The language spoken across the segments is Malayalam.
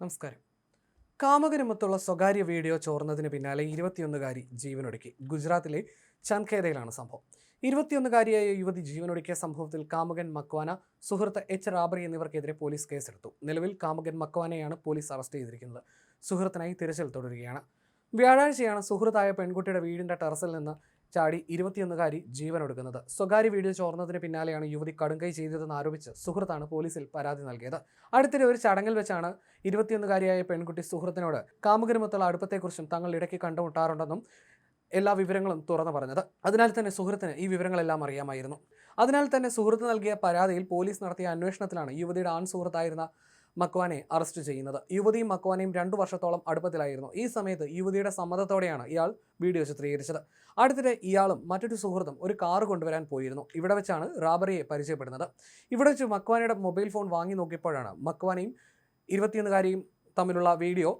നമസ്കാരം. കാമകരമത്തുള്ള സ്വകാര്യ വീഡിയോ ചോർന്നതിന് പിന്നാലെ ഇരുപത്തിയൊന്നുകാരി ജീവനൊടുക്കി. ഗുജറാത്തിലെ ചൻഖേദയിലാണ് സംഭവം. ഇരുപത്തിയൊന്നുകാരിയായ യുവതി ജീവനൊടുക്കിയ സംഭവത്തിൽ കാമകൻ മക്വാന സുഹൃത്ത് എച്ച് റാബറി എന്നിവർക്കെതിരെ പോലീസ് കേസെടുത്തു. നിലവിൽ കാമകൻ മക്വാനയാണ് പോലീസ് അറസ്റ്റ് ചെയ്തിരിക്കുന്നത്. സുഹൃത്തിനായി തിരച്ചിൽ തുടരുകയാണ്. വ്യാഴാഴ്ചയാണ് സുഹൃത്തായ പെൺകുട്ടിയുടെ വീടിന്റെ ടെറസിൽ നിന്ന് ചാടി ഇരുപത്തിയൊന്നുകാരി ജീവനൊടുക്കുന്നത്. സ്വകാര്യ വീഡിയോ ചോർന്നതിന് പിന്നാലെയാണ് യുവതി കടുങ്കൈ ചെയ്തതെന്ന് ആരോപിച്ച് സുഹൃത്താണ് പോലീസിൽ പരാതി നൽകിയത്. അടുത്തിടെ ഒരു ചടങ്ങിൽ വെച്ചാണ് ഇരുപത്തിയൊന്നുകാരിയായ പെൺകുട്ടി സുഹൃത്തിനോട് കാമുകരുമൊത്തുള്ള അടുപ്പത്തെക്കുറിച്ചും തങ്ങൾ ഇടയ്ക്ക് കണ്ടുമുട്ടാറുണ്ടെന്നും എല്ലാ വിവരങ്ങളും തുറന്നു പറഞ്ഞത്. അതിനാൽ തന്നെ സുഹൃത്തിന് ഈ വിവരങ്ങളെല്ലാം അറിയാമായിരുന്നു. അതിനാൽ തന്നെ സുഹൃത്ത് നൽകിയ പരാതിയിൽ പോലീസ് നടത്തിയ അന്വേഷണത്തിലാണ് യുവതിയുടെ ആൺ സുഹൃത്തായിരുന്ന മക്വാനെ അറസ്റ്റ് ചെയ്യുന്നത്. യുവതിയും മക്വാനയും രണ്ടു വർഷത്തോളം അടുപ്പത്തിലായിരുന്നു. ഈ സമയത്ത് യുവതിയുടെ സമ്മതത്തോടെയാണ് ഇയാൾ വീഡിയോ ചിത്രീകരിച്ചത്. അടുത്തിടെ ഇയാളും മറ്റൊരു സുഹൃത്തും ഒരു കാർ കൊണ്ടുവരാൻ പോയിരുന്നു. ഇവിടെ വെച്ചാണ് റാബറിയെ പരിചയപ്പെടുന്നത്. ഇവിടെ വെച്ച് മക്വാനയുടെ മൊബൈൽ ഫോൺ വാങ്ങി നോക്കിയപ്പോഴാണ് മക്വാനയും ഇരുപത്തിയൊന്നുകാരെയും തമ്മിലുള്ള വീഡിയോ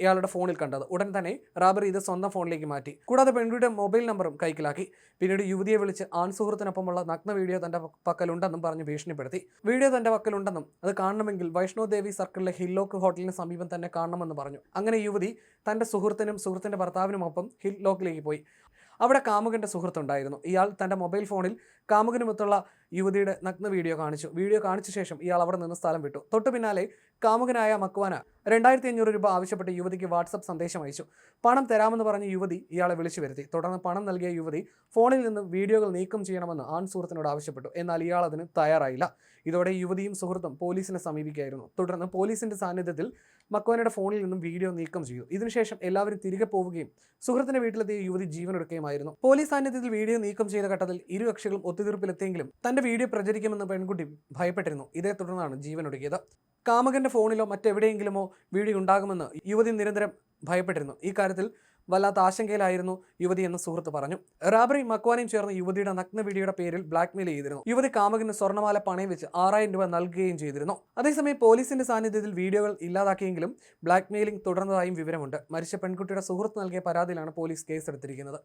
ഇയാളുടെ ഫോണിൽ കണ്ടത്. ഉടൻ തന്നെ റാബർ ഇത് സ്വന്തം ഫോണിലേക്ക് മാറ്റി. കൂടാതെ പെൺകുട്ടിയുടെ മൊബൈൽ നമ്പറും കൈക്കലാക്കി. പിന്നീട് യുവതിയെ വിളിച്ച് ആൺ സുഹൃത്തിനൊപ്പമുള്ള നഗ്ന വീഡിയോ തന്റെ പക്കലുണ്ടെന്നും പറഞ്ഞ് ഭീഷണിപ്പെടുത്തി. വീഡിയോ തന്റെ പക്കലുണ്ടെന്നും അത് കാണണമെങ്കിൽ വൈഷ്ണോ ദേവി സർക്കിളിലെ ഹില്ലോക്ക് ഹോട്ടലിന് സമീപം തന്നെ കാണണമെന്ന് പറഞ്ഞു. അങ്ങനെ യുവതി തന്റെ സുഹൃത്തിനും സുഹൃത്തിന്റെ ഭർത്താവിനുമൊപ്പം ഹിൽ ലോക്കിലേക്ക് പോയി. അവിടെ കാമുകന്റെ സുഹൃത്തുണ്ടായിരുന്നു. ഇയാൾ തന്റെ മൊബൈൽ ഫോണിൽ കാമുകനുമൊത്തുള്ള യുവതിയുടെ നഗ്ന വീഡിയോ കാണിച്ചു. വീഡിയോ കാണിച്ച ശേഷം ഇയാൾ അവിടെ നിന്ന് സ്ഥലം വിട്ടു. തൊട്ടു പിന്നാലെ കാമുകനായ മക്വാന രണ്ടായിരത്തി അഞ്ഞൂറ് രൂപ ആവശ്യപ്പെട്ട് യുവതിക്ക് വാട്സപ്പ് സന്ദേശം അയച്ചു. പണം തരാമെന്ന് പറഞ്ഞ യുവതി ഇയാളെ വിളിച്ചു വരുത്തി. തുടർന്ന് പണം നൽകിയ യുവതി ഫോണിൽ നിന്ന് വീഡിയോകൾ നീക്കം ചെയ്യണമെന്ന് ആൺ സുഹൃത്തിനോട് ആവശ്യപ്പെട്ടു. എന്നാൽ ഇയാൾ അതിന് തയ്യാറായില്ല. ഇതോടെ യുവതിയും സുഹൃത്തും പോലീസിനെ സമീപിക്കുകയായിരുന്നു. തുടർന്ന് പോലീസിന്റെ സാന്നിധ്യത്തിൽ മക്വാനയുടെ ഫോണിൽ നിന്നും വീഡിയോ നീക്കം ചെയ്തു. ഇതിനുശേഷം എല്ലാവരും തിരികെ പോവുകയും സുഹൃത്തിന്റെ വീട്ടിലെത്തിയ യുവതി ജീവനെടുക്കുകയുമായിരുന്നു പോലീസ് സാന്നിധ്യത്തിൽ വീഡിയോ നീക്കം ചെയ്ത ഘട്ടത്തിൽ ഇരു കക്ഷികളും ഒത്തുതീർപ്പിലെത്തിയെങ്കിലും തന്റെ വീഡിയോ പ്രചരിക്കുമെന്ന് പെൺകുട്ടി ഭയപ്പെട്ടിരുന്നു. ഇതേ തുടർന്നാണ് ജീവനൊടുക്കിയത് കാമകന്റെ ഫോണിലോ മറ്റെവിടെയെങ്കിലുമോ വീഡിയോ ഉണ്ടാകുമെന്ന് യുവതി നിരന്തരം ഭയപ്പെട്ടിരുന്നു. ഈ കാര്യത്തിൽ വല്ലാത്ത ആശങ്കയിലായിരുന്നു യുവതി എന്ന സുഹൃത്ത് പറഞ്ഞു. റാബറി മക്വാനയും ചേർന്ന് യുവതിയുടെ നഗ്ന വീഡിയോയുടെ പേരിൽ ബ്ലാക്ക്മെയിൽ ചെയ്തിരുന്നു. യുവതി കാമകന് സ്വർണമാല പണയം വെച്ച് ആറായിരം രൂപ നൽകുകയും ചെയ്തിരുന്നു. അതേസമയം പോലീസിന്റെ സാന്നിധ്യത്തിൽ വീഡിയോകൾ ഇല്ലാതാക്കിയെങ്കിലും ബ്ലാക്ക്മെയിലിംഗ് തുടർന്നതായും വിവരമുണ്ട്. മരിച്ച പെൺകുട്ടിയുടെ സുഹൃത്ത് നൽകിയ പരാതിയിലാണ് പോലീസ് കേസെടുത്തിരിക്കുന്നത്.